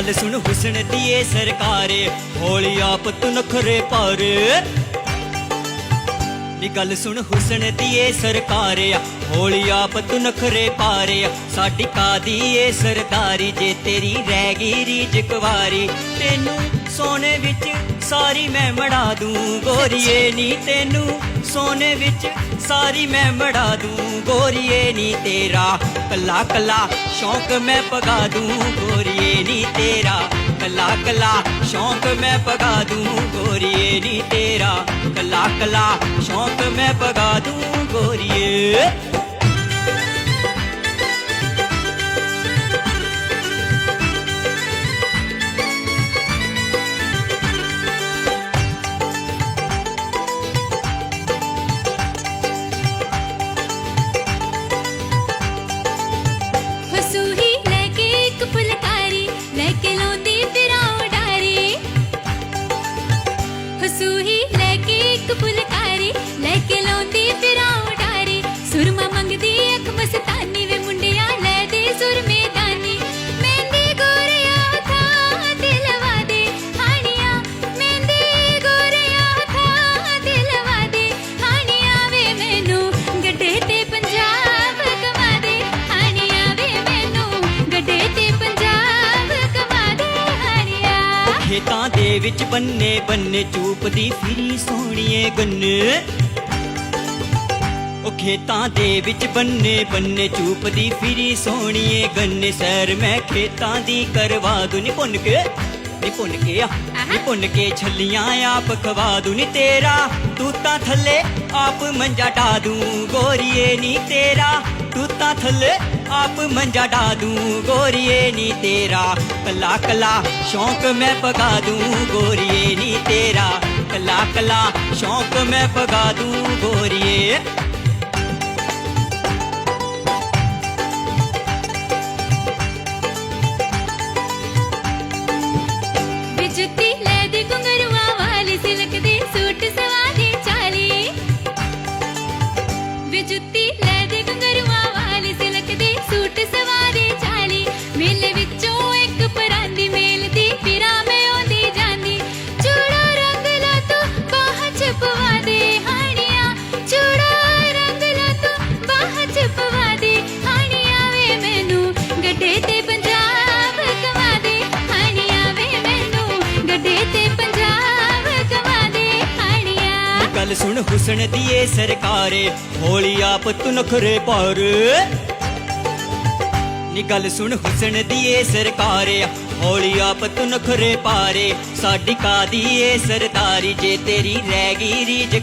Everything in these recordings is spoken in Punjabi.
ਗੱਲ ਸੁਣ ਹੁਸਨ ਦੀਏ ਸਰਕਾਰੇ, ਹੌਲੀ ਆਪ ਤੂੰ ਨਖਰੇ ਪਰ। ਨੀ ਗੱਲ ਸੁਣ ਹੁਸਨ ਦੀਏ ਸਰਕਾਰੇ, ਹੋਲੀ ਆਪ ਤੂੰ ਨਖਰੇ ਪਾਰੇ। ਸਾਡੀ ਕਾਦੀ ਏ ਸਰਦਾਰੀ, ਜੇ ਤੇਰੀ ਰਹਿ ਗਈ ਰੀਜ ਕੁਵਾਰੀ। ਤੈਨੂੰ ਸੋਨੇ ਵਿੱਚ ਸਾਰੀ ਮੈਂ ਮੜਾ ਦੂੰ, ਗੋਰੀਏ ਨੀ ਤੈਨੂੰ ਸੋਨੇ ਵਿੱਚ ਸਾਰੀ ਮੈਂ ਮੜਾ ਦੂੰ, ਗੋਰੀਏ ਨੀ ਤੇਰਾ। ਕੱਲਾ ਕੱਲਾ ਸ਼ੌਂਕ ਮੈਂ ਪਗਾ ਦੂੰ, ਗੋਰੀਏ ਨੀ ਤੇਰਾ। ਕੱਲਾ ਕੱਲਾ ਸ਼ੌਂਕ ਮੈਂ ਪਗਾ ਦੂੰ, ਗੋਰੀਏ ਨੀ ਤੇਰਾ। ਕੱਲਾ ਕੱਲਾ ਸ਼ੌਂਕ ਮੈਂ ਪਗਾ ਦੂੰ, ਗੋਰੀਏ। ਦੇ ਵਿੱਚ ਬੰਨੇ ਬੰਨੇ ਚੂਪਦੀ ਫਿਰੀ ਸੋਹਣੀਏ ਗੰਨੇ। ਉਹ ਖੇਤਾਂ ਦੇ ਵਿੱਚ ਬੰਨੇ ਬੰਨੇ ਚੂਪਦੀ ਫਿਰੀ ਸੋਹਣੀਏ ਗੰਨੇ। ਸੈਰ ਮੈਂ ਖੇਤਾਂ ਦੀ ਕਰਵਾ ਦੂੰ ਨੀ ਭੁੰਨ ਕੇ ਨੀ ਭੁੰਨ ਕੇ ਆ ਨੀ ਭੁੰਨ ਕੇ ਛੱਲੀਆਂ ਆਪ ਖਵਾ ਦੂੰ ਨੀ ਤੇਰਾ। ਤੂੰ ਤਾਂ ਥੱਲੇ ਆਪ ਮੰਜਾ ਢਾ ਦੂੰ ਗੋਰੀਏ ਨੀ ਤੇਰਾ। ਤੂੰ ਤਾਂ ਥੱਲੇ ਆਪ ਮੰਜਾ ਢਾ ਦੂੰ ਗੋਰੀਏ ਨੀ ਤੇਰਾ। ਕੱਲਾ ਕੱਲਾ ਸ਼ੌਂਕ ਮੈਂ ਪਗਾ ਦੂੰ, ਗੋਰੀਏ ਨੀ ਤੇਰਾ। ਕੱਲਾ ਕੱਲਾ ਸ਼ੌਂਕ ਮੈਂ ਪਗਾ ਦੂੰ, ਗੋਰੀਏ। ਜੁੱਤੀ ਲੈ ਦੇ ਘੁੰਗਰੂਆਂ ਵਾਲੀ, ਸਿਲਕ ਦੇ ਸੂਟ ਸਵਾ ਦੇ ਚਾਲੀ। ਵੇ ਜੁੱਤੀ ਗੱਲ ਸੁਣ ਹੁਸਨ ਦੀਏ ਸਰਕਾਰੇ, ਹੋਲੀ ਆਪ ਤੂੰ ਨਖਰੇ ਪਰ। ਨੀ ਗੱਲ ਸੁਣ ਹੁਸਨ ਦੀਏ ਸਰਕਾਰੇ, ਹੌਲੀ ਆਪ ਤੂੰ ਨਖਰੇ ਪਾਰੇ। ਸਾਡੀ ਕਾਦੀ ਏ ਸਰਦਾਰੀ, ਜੇ ਤੇਰੀ ਰਹਿ ਗਈ ਰੀਜ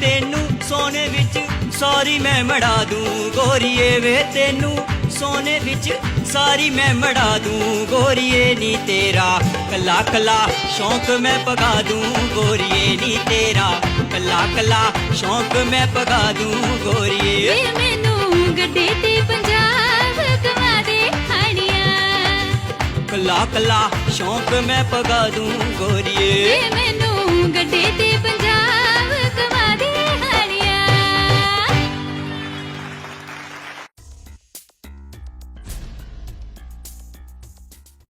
ਤੈਨੂੰ ਸੋਨੇ ਵਿੱਚ ਸਾਰੀ ਮੈਂ ਮੜਾ ਦੂੰ, ਗੋਰੀਏ ਵੇ, ਤੈਨੂੰ ਸੋਨੇ ਵਿੱਚ ਸਾਰੀ ਮੈਂ ਮੜਾ ਦੂੰ, ਗੋਰੀਏ ਨੀ ਤੇਰਾ। ਕਲਾ ਕਲਾ ਸ਼ੌਂਕ ਮੈਂ ਪਗਾ ਦੂੰ, ਗੋਰੀਏ ਨੀ ਤੇਰਾ। ਕੱਲਾ ਕੱਲਾ ਸ਼ੌਂਕ ਮੈਂ ਪਗਾ ਦੂੰ ਗੋਰੀਏ। ਮੈਨੂੰ ਗੱਡੇ ਤੇ ਪੰਜਾਬ ਕਮਾ ਦੇ ਹਾਣੀਆਂ ਕੱਲਾ ਕੱਲਾ ਸ਼ੌਂਕ ਮੈਂ ਪਗਾ ਦੂੰ ਗੋਰੀਏ। ਮੈਨੂੰ ਗੱਡੇ ਤੇ